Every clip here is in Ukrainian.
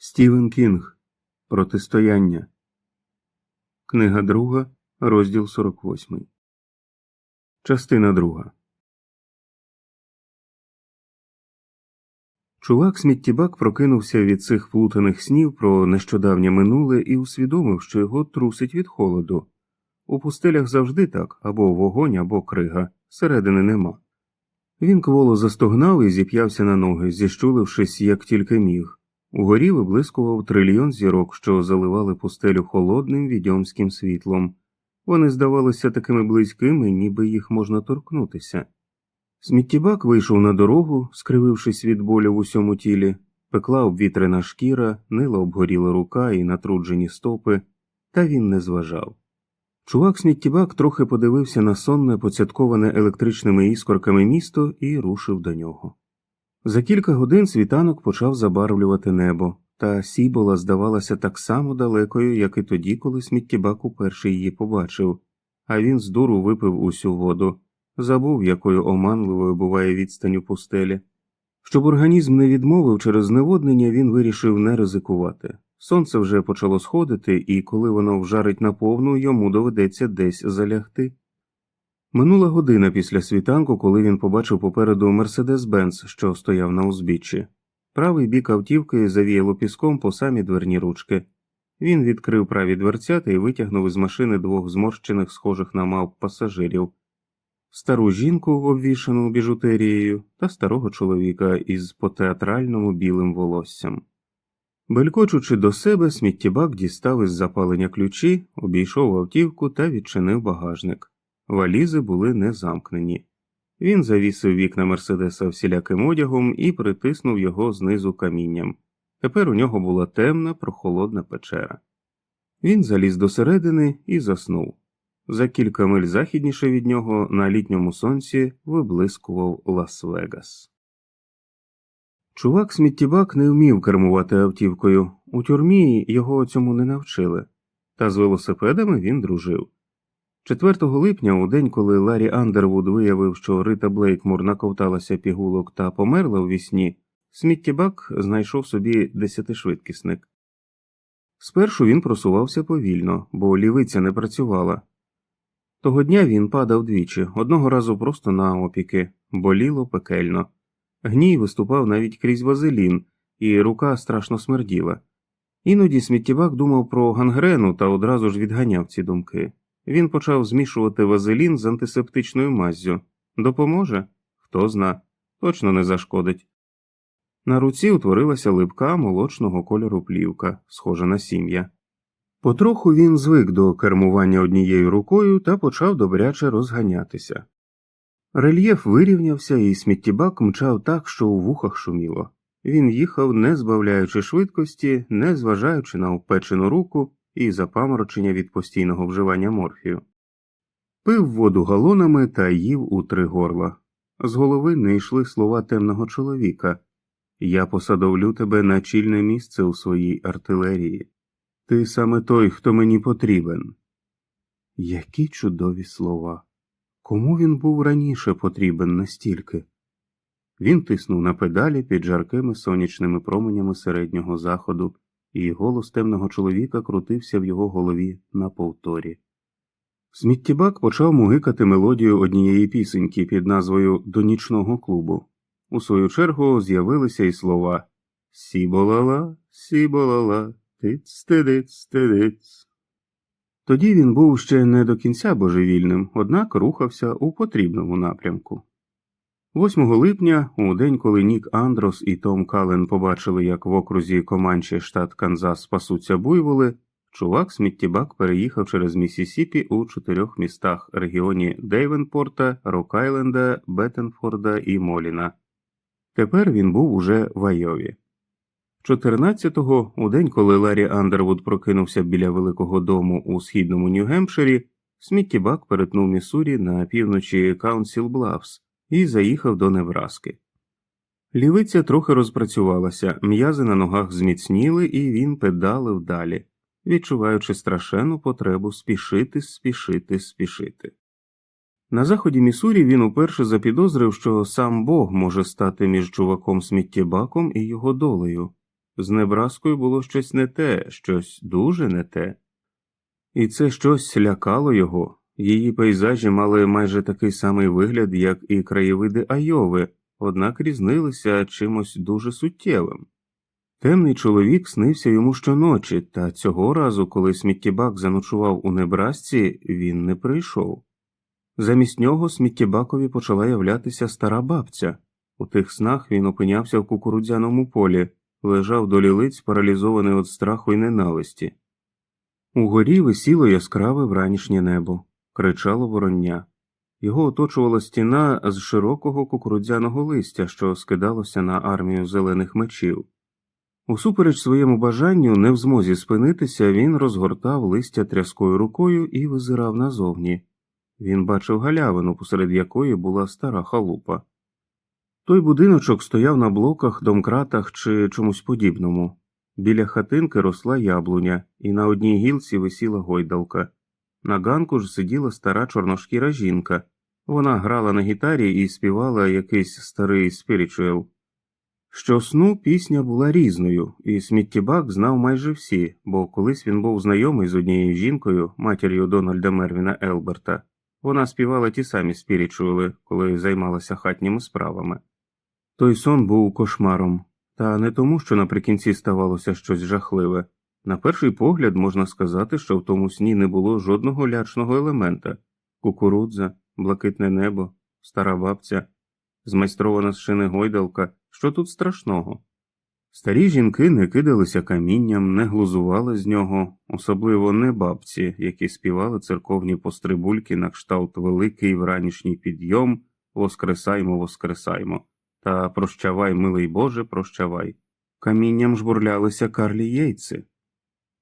Стівен Кінг. Протистояння. Книга друга, розділ 48. Частина друга. Чувак сміттєбак прокинувся від цих плутаних снів про нещодавнє минуле і усвідомив, що його трусить від холоду. У пустелях завжди так або вогонь, або крига, середини нема. Він кволо застогнав і зіп'явся на ноги, зіщулившись, як тільки міг. Угорі виблискував трильйон зірок, що заливали пустелю холодним відьомським світлом. Вони здавалися такими близькими, ніби їх можна торкнутися. Сміттєбак вийшов на дорогу, скривившись від болю в усьому тілі, пекла обвітрена шкіра, нила обгоріла рука і натруджені стопи, та він не зважав. Чувак сміттєбак трохи подивився на сонне, поцятковане електричними іскорками місто і рушив до нього. За кілька годин світанок почав забарвлювати небо, та сібола здавалася так само далекою, як і тоді, коли сміттєбак уперше її побачив, а він з дуру випив усю воду, забув, якою оманливою буває відстань у пустелі. Щоб організм не відмовив через зневоднення, він вирішив не ризикувати. Сонце вже почало сходити, і коли воно вжарить наповну, йому доведеться десь залягти. Минула година після світанку, коли він побачив попереду Мерседес Бенц, що стояв на узбіччі. Правий бік автівки завіяло піском по самі дверні ручки. Він відкрив праві дверцята і витягнув із машини двох зморщених, схожих на мавп пасажирів стару жінку, обвішану біжутерією, та старого чоловіка із потеатральному білим волоссям. Белькочучи до себе, сміттєбак дістав із запалення ключі, обійшов автівку та відчинив багажник. Валізи були не замкнені. Він завісив вікна Мерседеса всіляким одягом і притиснув його знизу камінням. Тепер у нього була темна, прохолодна печера. Він заліз до середини і заснув. За кілька миль західніше від нього на літньому сонці виблискував Лас-Вегас. Чувак сміттєбак не вмів кермувати автівкою. У тюрмі його цьому не навчили, та з велосипедами він дружив. 4 липня, у день, коли Ларі Андервуд виявив, що Рита Блейкмур наковталася пігулок та померла у вісні, сміттєбак знайшов собі десятишвидкісник. Спершу він просувався повільно, бо лівиця не працювала. Того дня він падав двічі, одного разу просто на опіки, боліло пекельно. Гній виступав навіть крізь вазелін, і рука страшно смерділа. Іноді сміттєвак думав про гангрену та одразу ж відганяв ці думки. Він почав змішувати вазелін з антисептичною маззю. Допоможе? Хто зна, точно не зашкодить. На руці утворилася липка молочного кольору плівка, схожа на сім'я. Потроху він звик до кермування однією рукою та почав добряче розганятися. Рельєф вирівнявся, і сміттєбак мчав так, що у вухах шуміло. Він їхав, не збавляючи швидкості, не зважаючи на опечену руку і запаморочення від постійного вживання морфію. Пив воду галонами та їв у три горла. З голови не йшли слова темного чоловіка Я посадовлю тебе на чільне місце у своїй артилерії. Ти саме той, хто мені потрібен. Які чудові слова. Кому він був раніше потрібен настільки? Він тиснув на педалі під жаркими сонячними променями середнього заходу, і голос темного чоловіка крутився в його голові на повторі. Сміттєбак почав мугикати мелодію однієї пісеньки під назвою До нічного клубу. У свою чергу з'явилися й слова Сіболала, сіболала, тиць тидиць тидиць. Тоді він був ще не до кінця божевільним, однак рухався у потрібному напрямку. 8 липня, у день, коли Нік Андрос і Том Кален побачили, як в окрузі Команчі, штат Канзас спасуться буйволи, чувак сміттєбак переїхав через Місісіпі у чотирьох містах регіоні Дейвенпорта, Рок-Айленда, Беттенфорда і Моліна. Тепер він був уже в Айові. 14-го, у день, коли Ларі Андервуд прокинувся біля великого дому у східному Нью-Гемпширі, сміттєбак перетнув Міссурі на півночі Каунсіл Блавс і заїхав до Невраски. Лівиця трохи розпрацювалася, м'язи на ногах зміцніли, і він педалив далі, відчуваючи страшенну потребу спішити, спішити, спішити. На заході Місурі він уперше запідозрив, що сам Бог може стати між чуваком сміттєбаком і його долею. З Небраскою було щось не те, щось дуже не те. І це щось лякало його. Її пейзажі мали майже такий самий вигляд, як і краєвиди Айови, однак різнилися чимось дуже суттєвим. Темний чоловік снився йому щоночі, та цього разу, коли сміттєбак заночував у Небрасці, він не прийшов. Замість нього сміттєбакові почала являтися стара бабця. У тих снах він опинявся в кукурудзяному полі, лежав до лілиць, паралізований від страху й ненависті. Угорі висіло яскраве вранішнє небо, кричало вороння. Його оточувала стіна з широкого кукурудзяного листя, що скидалося на армію зелених мечів. Усупереч своєму бажанню, не в змозі спинитися, він розгортав листя тряскою рукою і визирав назовні. Він бачив галявину, посеред якої була стара халупа. Той будиночок стояв на блоках, домкратах чи чомусь подібному. Біля хатинки росла яблуня, і на одній гілці висіла гойдалка. На ганку ж сиділа стара чорношкіра жінка. Вона грала на гітарі і співала якийсь старий спірічуел. Щосну пісня була різною, і сміттєбак знав майже всі, бо колись він був знайомий з однією жінкою, матір'ю Дональда Мервіна Елберта. Вона співала ті самі спірічуели, коли займалася хатніми справами. Той сон був кошмаром, та не тому, що наприкінці ставалося щось жахливе. На перший погляд можна сказати, що в тому сні не було жодного лячного елемента кукурудза, блакитне небо, стара бабця, змайстрована з шини гойдалка. Що тут страшного? Старі жінки не кидалися камінням, не глузували з нього, особливо не бабці, які співали церковні пострибульки на кшталт великий вранішній підйом, воскресаймо, воскресаймо, та прощавай, милий Боже, прощавай. Камінням жбурлялися карлі яйці.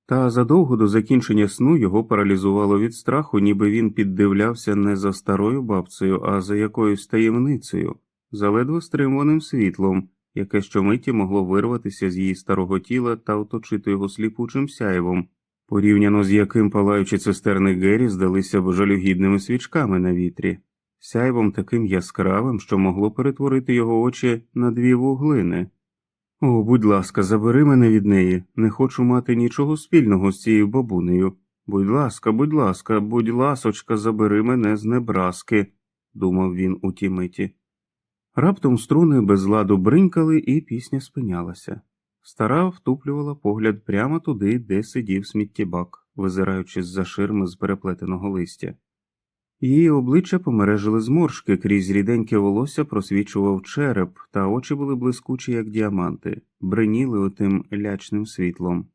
Та задовго до закінчення сну його паралізувало від страху, ніби він піддивлявся не за старою бабцею, а за якоюсь таємницею, за ледве стримуваним світлом, яке щомиті могло вирватися з її старого тіла та оточити його сліпучим сяєвом, порівняно з яким палаючі цистерни Геррі здалися б жалюгідними свічками на вітрі, сяйвом таким яскравим, що могло перетворити його очі на дві вуглини. О, будь ласка, забери мене від неї, не хочу мати нічого спільного з цією бабунею. Будь ласка, будь ласка, будь ласочка, забери мене з небраски, думав він у тій миті. Раптом струни без ладу бринькали, і пісня спинялася. Стара втуплювала погляд прямо туди, де сидів сміттєбак, визираючи з за ширми з переплетеного листя. Її обличчя помережили зморшки, крізь ріденьке волосся просвічував череп, та очі були блискучі, як діаманти, бриніли отим лячним світлом.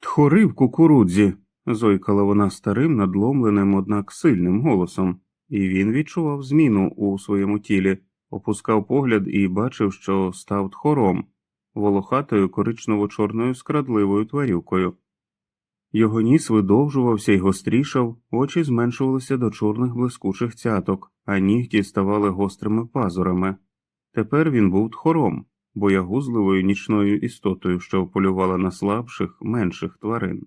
Тхори в кукурудзі. зойкала вона старим, надломленим, однак сильним голосом, і він відчував зміну у своєму тілі, опускав погляд і бачив, що став тхором, волохатою коричнево-чорною скрадливою тварюкою. Його ніс видовжувався й гострішав, очі зменшувалися до чорних блискучих цяток, а нігті ставали гострими пазурами. Тепер він був тхором, боягузливою нічною істотою, що полювала на слабших, менших тварин.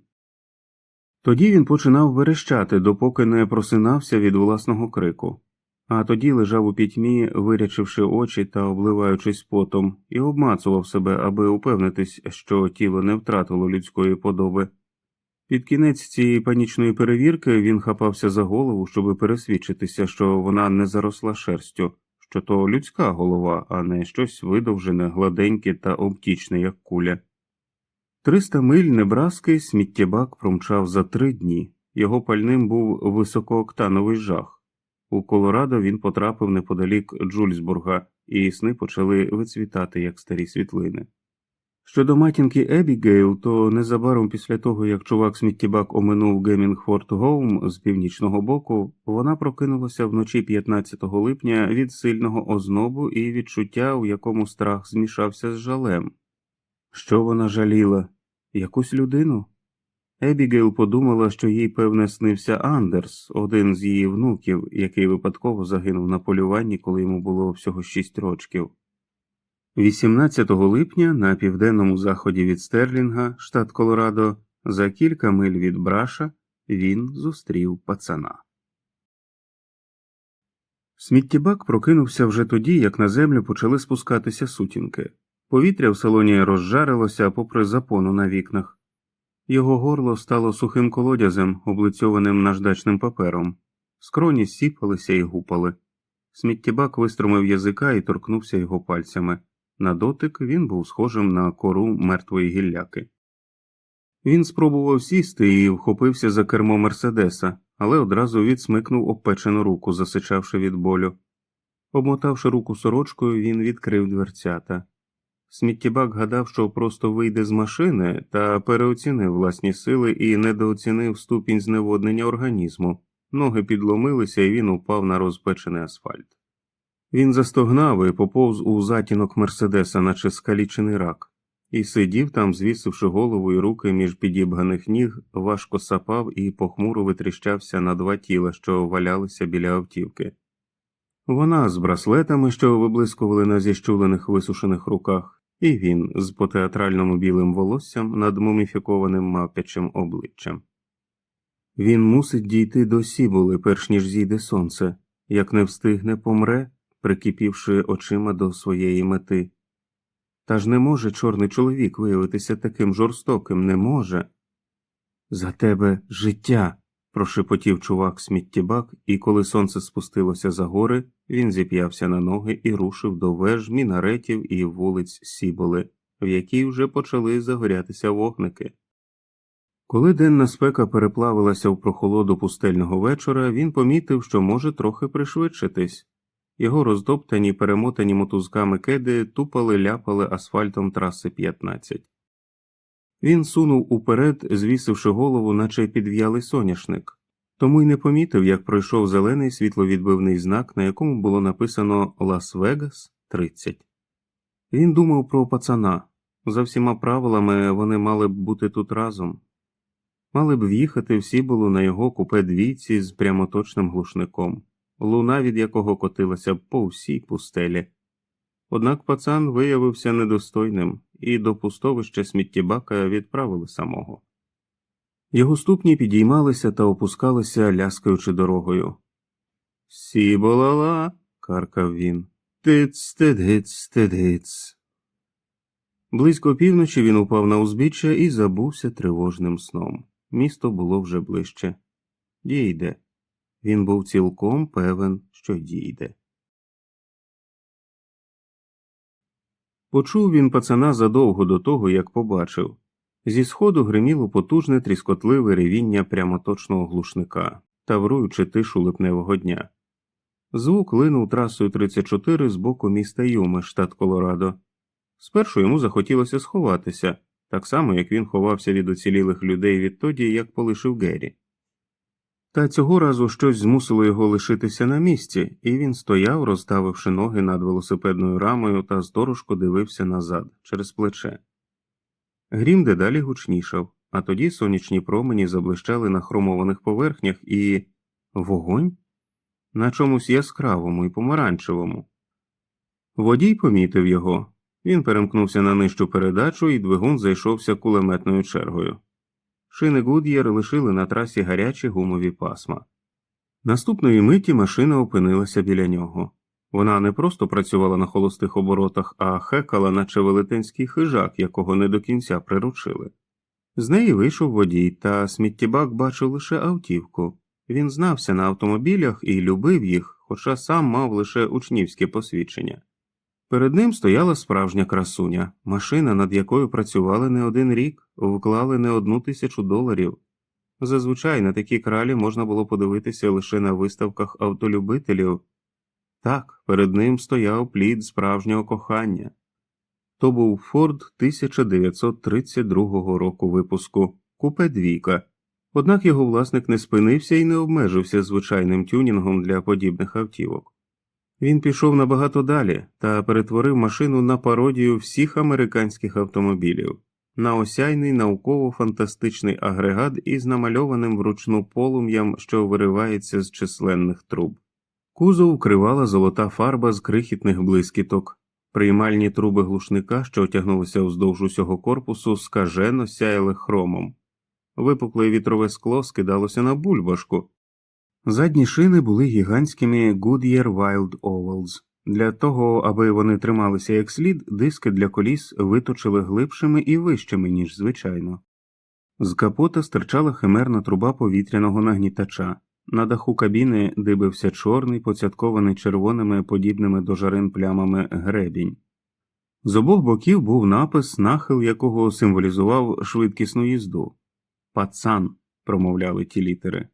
Тоді він починав верещати, допоки не просинався від власного крику, а тоді лежав у пітьмі, вирячивши очі та обливаючись потом, і обмацував себе, аби упевнитись, що тіло не втратило людської подоби. Під кінець цієї панічної перевірки він хапався за голову, щоби пересвідчитися, що вона не заросла шерстю, що то людська голова, а не щось видовжене, гладеньке та обтічне, як куля. Триста миль Небраски сміттєбак промчав за три дні. Його пальним був високооктановий жах. У Колорадо він потрапив неподалік Джульсбурга, і сни почали вицвітати, як старі світлини. Щодо матінки Ебігейл, то незабаром після того, як чувак сміттєбак оминув Гемінгфорд Гоум з північного боку, вона прокинулася вночі 15 липня від сильного ознобу і відчуття, у якому страх змішався з жалем. Що вона жаліла? Якусь людину? Ебігейл подумала, що їй, певне, снився Андерс, один з її внуків, який випадково загинув на полюванні, коли йому було всього шість рочків. 18 липня на південному заході від Стерлінга, штат Колорадо, за кілька миль від Браша, він зустрів пацана. Сміттєбак прокинувся вже тоді, як на землю почали спускатися сутінки. Повітря в салоні розжарилося попри запону на вікнах. Його горло стало сухим колодязем, облицьованим наждачним папером. Скроні сіпалися і гупали. Сміттєбак виструмив язика і торкнувся його пальцями. На дотик він був схожим на кору мертвої гілляки. Він спробував сісти і вхопився за кермо Мерседеса, але одразу відсмикнув обпечену руку, засичавши від болю. Обмотавши руку сорочкою, він відкрив дверцята. Сміттєбак гадав, що просто вийде з машини та переоцінив власні сили і недооцінив ступінь зневоднення організму. Ноги підломилися, і він упав на розпечений асфальт. Він застогнав і поповз у затінок Мерседеса, наче скалічений рак, і сидів там, звісивши голову і руки між підібганих ніг, важко сапав і похмуро витріщався на два тіла, що валялися біля автівки. Вона з браслетами, що виблискували на зіщулених висушених руках, і він з потеатральному білим волоссям над муміфікованим мавпячим обличчям. Він мусить дійти до сібули, перш ніж зійде сонце, як не встигне, помре, прикипівши очима до своєї мети. Та ж не може чорний чоловік виявитися таким жорстоким, не може. За тебе життя. прошепотів чувак сміттєбак, і коли сонце спустилося за гори, він зіп'явся на ноги і рушив до веж, мінаретів і вулиць Сіболи, в якій вже почали загорятися вогники. Коли денна спека переплавилася в прохолоду пустельного вечора, він помітив, що може трохи пришвидшитись. Його роздоптані, перемотані мотузками кеди тупали ляпали асфальтом траси 15. Він сунув уперед, звісивши голову, наче підв'ялий соняшник, тому й не помітив, як пройшов зелений світловідбивний знак, на якому було написано Лас-Вегас 30. Він думав про пацана. За всіма правилами вони мали б бути тут разом. Мали б в'їхати всі було на його купе двійці з прямоточним глушником, луна від якого котилася по всій пустелі. Однак пацан виявився недостойним, і до пустовища сміттєбака відправили самого. Його ступні підіймалися та опускалися, ляскаючи дорогою. Сіболала. каркав він. Тиц, тидиц, тидиц. Близько півночі він упав на узбіччя і забувся тривожним сном. Місто було вже ближче. Дійде. Він був цілком певен, що дійде. Почув він пацана задовго до того, як побачив. Зі сходу гриміло потужне тріскотливе ревіння прямоточного глушника, тавруючи тишу липневого дня. Звук линув трасою 34 з боку міста Юми, штат Колорадо. Спершу йому захотілося сховатися, так само як він ховався від уцілілих людей відтоді, як полишив Геррі. Та цього разу щось змусило його лишитися на місці, і він стояв, розставивши ноги над велосипедною рамою та здорожко дивився назад через плече. Грім дедалі гучнішав, а тоді сонячні промені заблищали на хромованих поверхнях і вогонь на чомусь яскравому і помаранчевому. Водій помітив його. Він перемкнувся на нижчу передачу, і двигун зайшовся кулеметною чергою. Шини Гуд'єр лишили на трасі гарячі гумові пасма. Наступної миті машина опинилася біля нього. Вона не просто працювала на холостих оборотах, а хекала, наче велетенський хижак, якого не до кінця приручили. З неї вийшов водій, та сміттєбак бачив лише автівку. Він знався на автомобілях і любив їх, хоча сам мав лише учнівське посвідчення. Перед ним стояла справжня красуня, машина, над якою працювали не один рік, вклали не одну тисячу доларів. Зазвичай на такі кралі можна було подивитися лише на виставках автолюбителів. Так, перед ним стояв плід справжнього кохання. То був Форд 1932 року випуску, купе двійка. Однак його власник не спинився і не обмежився звичайним тюнінгом для подібних автівок. Він пішов набагато далі та перетворив машину на пародію всіх американських автомобілів, на осяйний науково-фантастичний агрегат із намальованим вручну полум'ям, що виривається з численних труб. Кузов укривала золота фарба з крихітних блискіток, приймальні труби глушника, що отягнулися вздовж усього корпусу, скажено сяяли хромом. Випукле вітрове скло скидалося на бульбашку. Задні шини були гігантськими Goodyear Wild Ovals, Для того, аби вони трималися як слід, диски для коліс виточили глибшими і вищими, ніж звичайно. З капота стирчала химерна труба повітряного нагнітача. На даху кабіни дибився чорний, поцяткований червоними подібними до жарин плямами гребінь. З обох боків був напис, нахил якого символізував швидкісну їзду. Пацан, промовляли ті літери.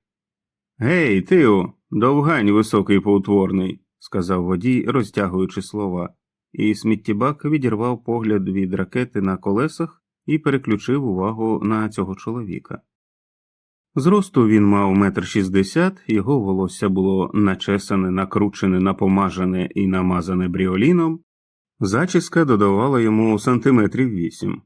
Гей, Тио, довгань високий поутворний, сказав водій, розтягуючи слова, і сміттєбак відірвав погляд від ракети на колесах і переключив увагу на цього чоловіка. Зросту він мав метр шістдесят, його волосся було начесане, накручене, напомажене і намазане бріоліном, зачіска додавала йому сантиметрів вісім.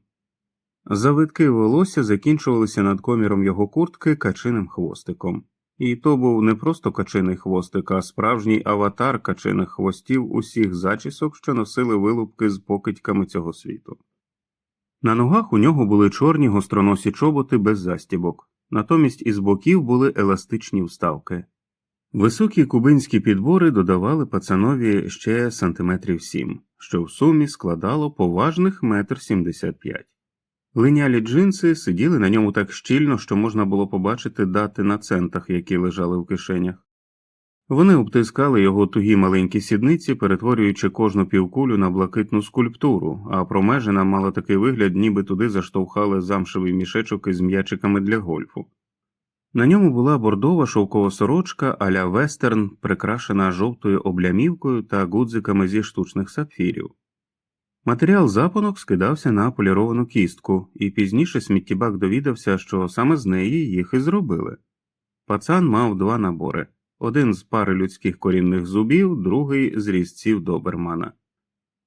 Завитки волосся закінчувалися над коміром його куртки качиним хвостиком. І то був не просто качиний хвостик, а справжній аватар качиних хвостів усіх зачісок, що носили вилупки з покидьками цього світу. На ногах у нього були чорні гостроносі чоботи без застібок, натомість із боків були еластичні вставки. Високі кубинські підбори додавали пацанові ще сантиметрів сім, що в сумі складало поважних метр сімдесят п'ять. Линялі джинси сиділи на ньому так щільно, що можна було побачити дати на центах, які лежали в кишенях. Вони обтискали його тугі маленькі сідниці, перетворюючи кожну півкулю на блакитну скульптуру, а промежина мала такий вигляд, ніби туди заштовхали замшевий мішечок із м'ячиками для гольфу. На ньому була бордова шовкова сорочка а-ля вестерн, прикрашена жовтою облямівкою та гудзиками зі штучних сапфірів. Матеріал запонок скидався на поліровану кістку, і пізніше сміттєбак довідався, що саме з неї їх і зробили. Пацан мав два набори один з пари людських корінних зубів, другий з різців добермана.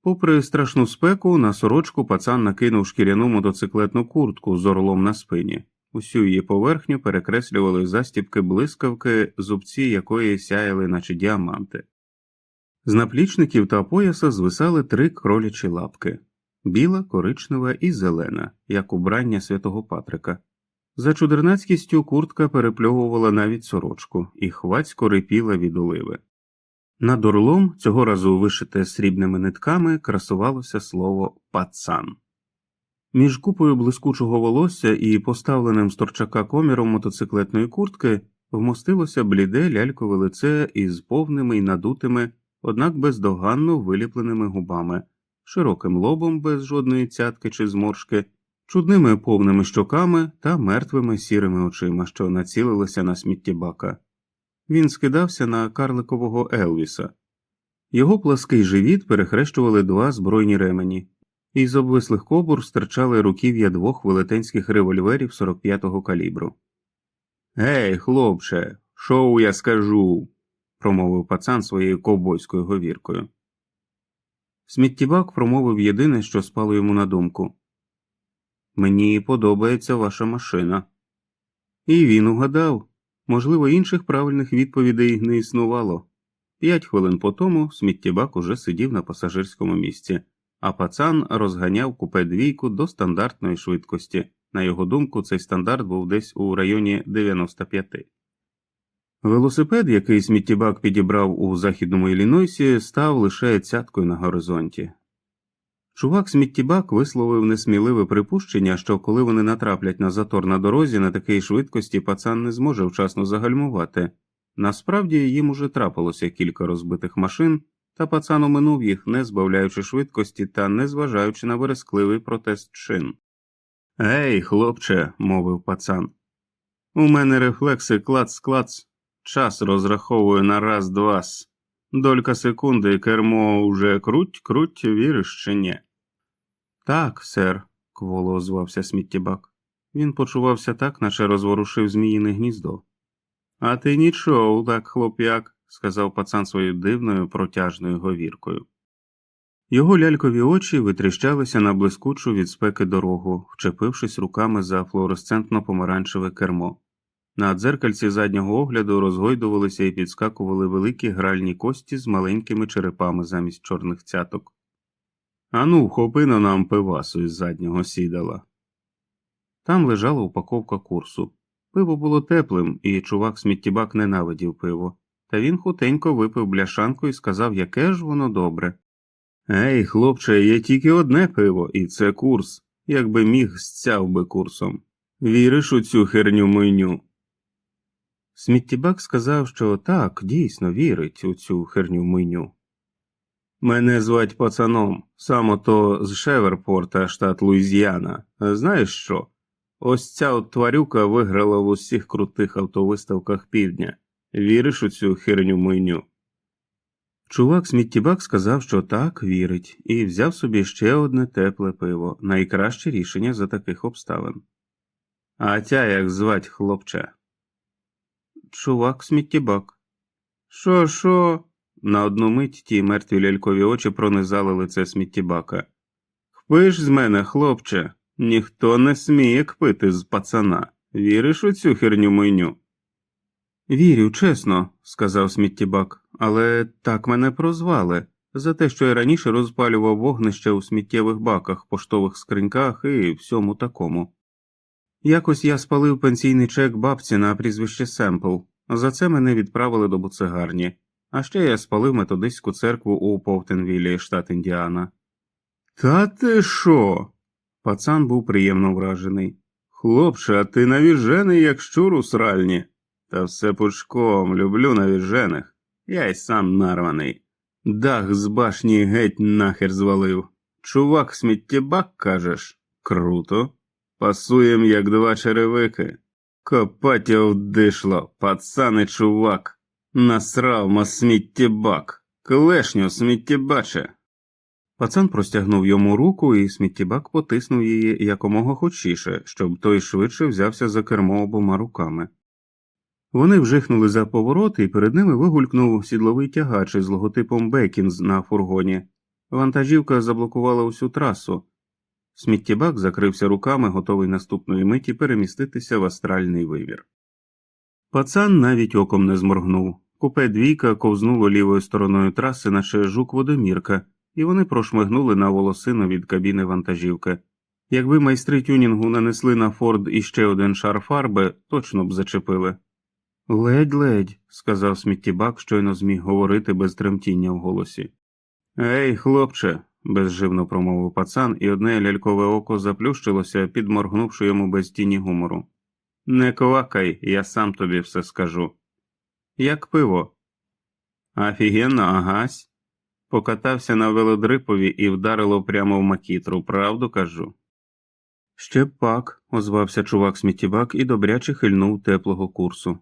Попри страшну спеку, на сорочку пацан накинув шкіряну мотоциклетну куртку з орлом на спині. Усю її поверхню перекреслювали застібки блискавки, зубці якої сяяли, наче діаманти. З наплічників та пояса звисали три кролячі лапки біла, коричнева і зелена, як убрання святого Патрика. За чудернацькістю куртка перепльовувала навіть сорочку і хвацько рипіла від оливи. Над орлом, цього разу вишите срібними нитками, красувалося слово пацан. Між купою блискучого волосся і поставленим з торчака коміром мотоциклетної куртки вмостилося бліде лялькове лице із повними й надутими однак бездоганно виліпленими губами, широким лобом без жодної цятки чи зморшки, чудними повними щоками та мертвими сірими очима, що націлилися на сміттєбака. Він скидався на карликового Елвіса. Його плаский живіт перехрещували два збройні ремені, і з обвислих кобур стирчали руків'я двох велетенських револьверів 45-го калібру. Гей, хлопче, шоу я скажу промовив пацан своєю ковбойською говіркою. Сміттєбак промовив єдине, що спало йому на думку Мені подобається ваша машина. І він угадав можливо, інших правильних відповідей не існувало. П'ять хвилин по тому сміттєбак уже сидів на пасажирському місці, а пацан розганяв купе двійку до стандартної швидкості. На його думку, цей стандарт був десь у районі 95. Велосипед, який сміттєбак підібрав у західному Іллінойсі, став лише цяткою на горизонті. Чувак сміттєбак висловив несміливе припущення, що коли вони натраплять на затор на дорозі на такій швидкості пацан не зможе вчасно загальмувати. Насправді їм уже трапилося кілька розбитих машин, та пацан оминув їх, не збавляючи швидкості та не зважаючи на верескливий протест шин. Ей, хлопче, мовив пацан, у мене рефлекси клац-клац. Час розраховую на раз два Долька секунди кермо уже круть, круть, віриш чи ні? Так, сер, кволо озвався сміттєбак. Він почувався так, наче розворушив зміїне гніздо. А ти нічого, так, хлоп'як, сказав пацан своєю дивною протяжною говіркою. Його лялькові очі витріщалися на блискучу від спеки дорогу, вчепившись руками за флуоресцентно помаранчеве кермо. На дзеркальці заднього огляду розгойдувалися і підскакували великі гральні кості з маленькими черепами замість чорних цяток. Ану, хопи на нам пивасу із заднього сідала. Там лежала упаковка курсу. Пиво було теплим, і чувак сміттєбак ненавидів пиво. та він хутенько випив бляшанку і сказав, яке ж воно добре. Ей, хлопче, є тільки одне пиво, і це курс. Якби міг, стяв би курсом. Віриш у цю херню мойню? Сміттєбак сказав, що так, дійсно вірить у цю херню мойню. Мене звать пацаном, сам ото з Шеверпорта, штат Луїзіана. Знаєш що? Ось ця от тварюка виграла в усіх крутих автовиставках півдня. Віриш у цю херню мойню? Чувак сміттєбак сказав, що так, вірить, і взяв собі ще одне тепле пиво, найкраще рішення за таких обставин. А тя як звать хлопче? Чувак сміттєбак. Що, що? На одну мить ті мертві лялькові очі пронизали лице сміттєбака. Хпиш з мене, хлопче, ніхто не сміє кпити з пацана. Віриш у цю херню мойню? Вірю, чесно, сказав сміттєбак, але так мене прозвали за те, що я раніше розпалював вогнище у сміттєвих баках, поштових скриньках і всьому такому. Якось я спалив пенсійний чек бабці на прізвище Семпл. За це мене відправили до буцегарні. А ще я спалив методистську церкву у Повтенвілі, штат Індіана. Та ти що? Пацан був приємно вражений. Хлопче, а ти навіжений, як щур у сральні. Та все пучком, люблю навіжених. Я й сам нарваний. Дах з башні геть нахер звалив. Чувак сміттєбак, кажеш? Круто. Пасуєм, як два черевики. Копатя вдишло, пацан і чувак. Насрав ма сміттєбак. Клешню сміттєбаче. Пацан простягнув йому руку, і сміттєбак потиснув її якомога хочіше, щоб той швидше взявся за кермо обома руками. Вони вжихнули за поворот, і перед ними вигулькнув сідловий тягач із логотипом Бекінз на фургоні. Вантажівка заблокувала усю трасу. Сміттєбак закрився руками, готовий наступної миті переміститися в астральний вимір. Пацан навіть оком не зморгнув. Купе двійка ковзнуло лівою стороною траси, наче жук водомірка, і вони прошмигнули на волосину від кабіни вантажівки. Якби майстри тюнінгу нанесли на Форд іще один шар фарби, точно б зачепили. Ледь ледь, сказав сміттєбак, щойно зміг говорити без тремтіння в голосі. Ей, хлопче, безживно промовив пацан, і одне лялькове око заплющилося, підморгнувши йому без тіні гумору. Не квакай, я сам тобі все скажу. Як пиво. Офігенно, агась. Покатався на велодрипові і вдарило прямо в макітру, правду кажу. Ще пак, озвався чувак сміттєбак і добряче хильнув теплого курсу.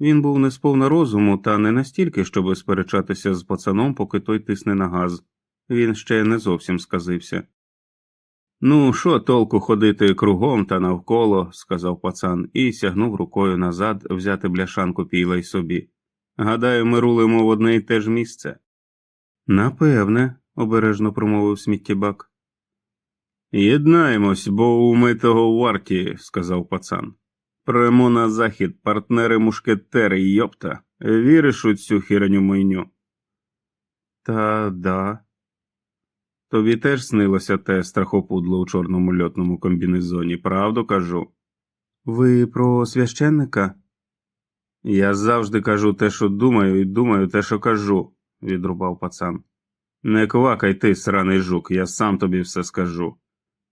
Він був не сповна розуму, та не настільки, щоби сперечатися з пацаном, поки той тисне на газ. Він ще не зовсім сказився. Ну, що толку ходити кругом та навколо, сказав пацан і сягнув рукою назад взяти бляшанку пійла й собі. Гадаю, ми рулимо в одне й те ж місце. Напевне, обережно промовив сміттєбак. Єднаємось, бо ми того варті, сказав пацан. Прямо на захід, партнери мушкетери, йопта. Віриш у цю хіреню мойню? Та да. Тобі теж снилося те страхопудло у чорному льотному комбінезоні, правду кажу? Ви про священника? Я завжди кажу те, що думаю, і думаю те, що кажу, відрубав пацан. Не квакай ти, сраний жук, я сам тобі все скажу.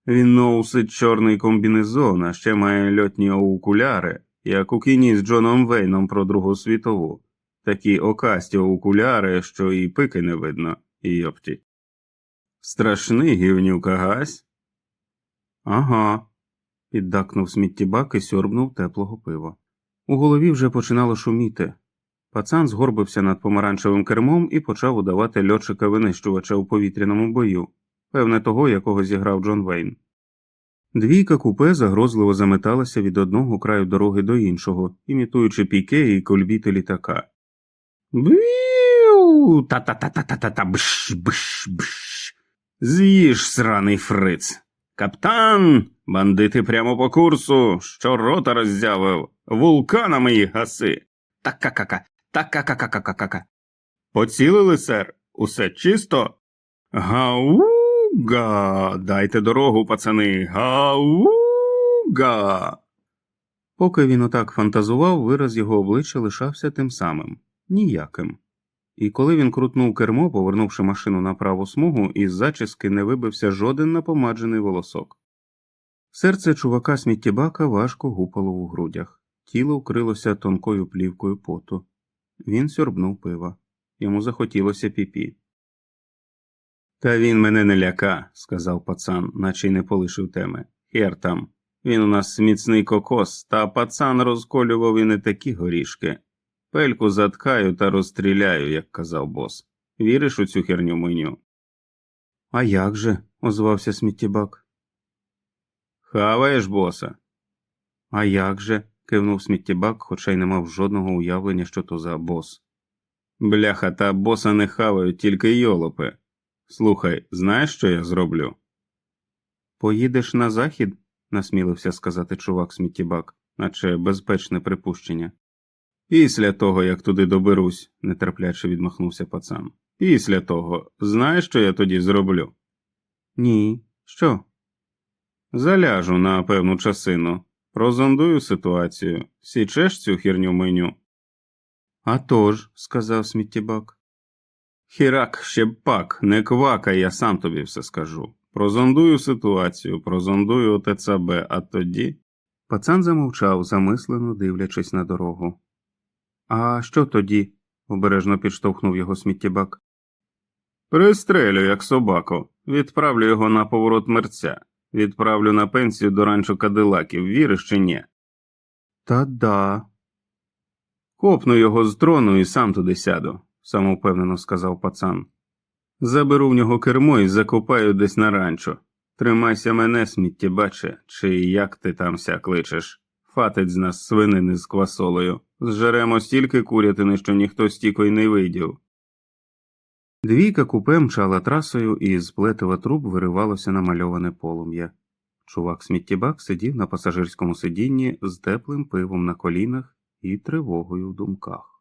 Він носить чорний комбінезон, а ще має льотні окуляри, як у кіні з Джоном Вейном про Другу світову. Такі окасті окуляри, що і пики не видно, йопті. Страшний гівнюк, агась? Ага, піддакнув сміттєбак і сьорбнув теплого пива. У голові вже починало шуміти. Пацан згорбився над помаранчевим кермом і почав удавати льотчика винищувача у повітряному бою, певне того, якого зіграв Джон Вейн. Двійка купе загрозливо заметалася від одного краю дороги до іншого, імітуючи піке і кольбіти літака. Біу! Та-та-та-та-та-та бш бш бш. З'їж, сраний фриц. Каптан, бандити прямо по курсу, що рота роззявив, вулканами їх гаси. Така-кака, така-кака-кака-кака. Поцілили, сер, усе чисто? Гауга, дайте дорогу, пацани, гауга. Поки він отак фантазував, вираз його обличчя лишався тим самим. ніяким. І коли він крутнув кермо, повернувши машину на праву смугу, із зачіски не вибився жоден напомаджений волосок. Серце чувака сміттєбака важко гупало у грудях, тіло вкрилося тонкою плівкою поту. Він сьорбнув пива. Йому захотілося піпі. Та він мене не ляка, сказав пацан, наче й не полишив теми. Хер там. Він у нас міцний кокос, та пацан розколював і не такі горішки. Пельку заткаю та розстріляю, як казав бос. Віриш у цю херню меню? А як же? озвався сміттєбак. Хаваєш боса? А як же? кивнув сміттєбак, хоча й не мав жодного уявлення, що то за бос. Бляха, та боса не хавають, тільки йолопи. Слухай, знаєш, що я зроблю? Поїдеш на захід? насмілився сказати чувак сміттєбак, наче безпечне припущення. Після того, як туди доберусь, нетерпляче відмахнувся пацан. Після того, знаєш, що я тоді зроблю? Ні. Що? Заляжу на певну часину, прозондую ситуацію, січеш цю херню меню. «А тож», – сказав сміттєбак. Хірак, ще б пак, не квакай, я сам тобі все скажу. Прозондую ситуацію, прозондую ОТЦБ, а тоді. Пацан замовчав, замислено дивлячись на дорогу. А що тоді? обережно підштовхнув його сміттєбак. Пристрелю, як собаку, відправлю його на поворот мерця, відправлю на пенсію до ранчо Кадилаків, віриш чи ні? Та да. Копну його з трону і сам туди сяду, самовпевнено сказав пацан. Заберу в нього кермо і закопаю десь на ранчо. Тримайся мене, сміттєбаче, чи як ти там ся кличеш. Фатить з нас свинини з квасолою. Зжеремо стільки курятини, що ніхто стіко й не видів. Двійка купе мчала трасою, і з плетива труб виривалося намальоване полум'я. Чувак сміттєбак сидів на пасажирському сидінні з теплим пивом на колінах і тривогою в думках.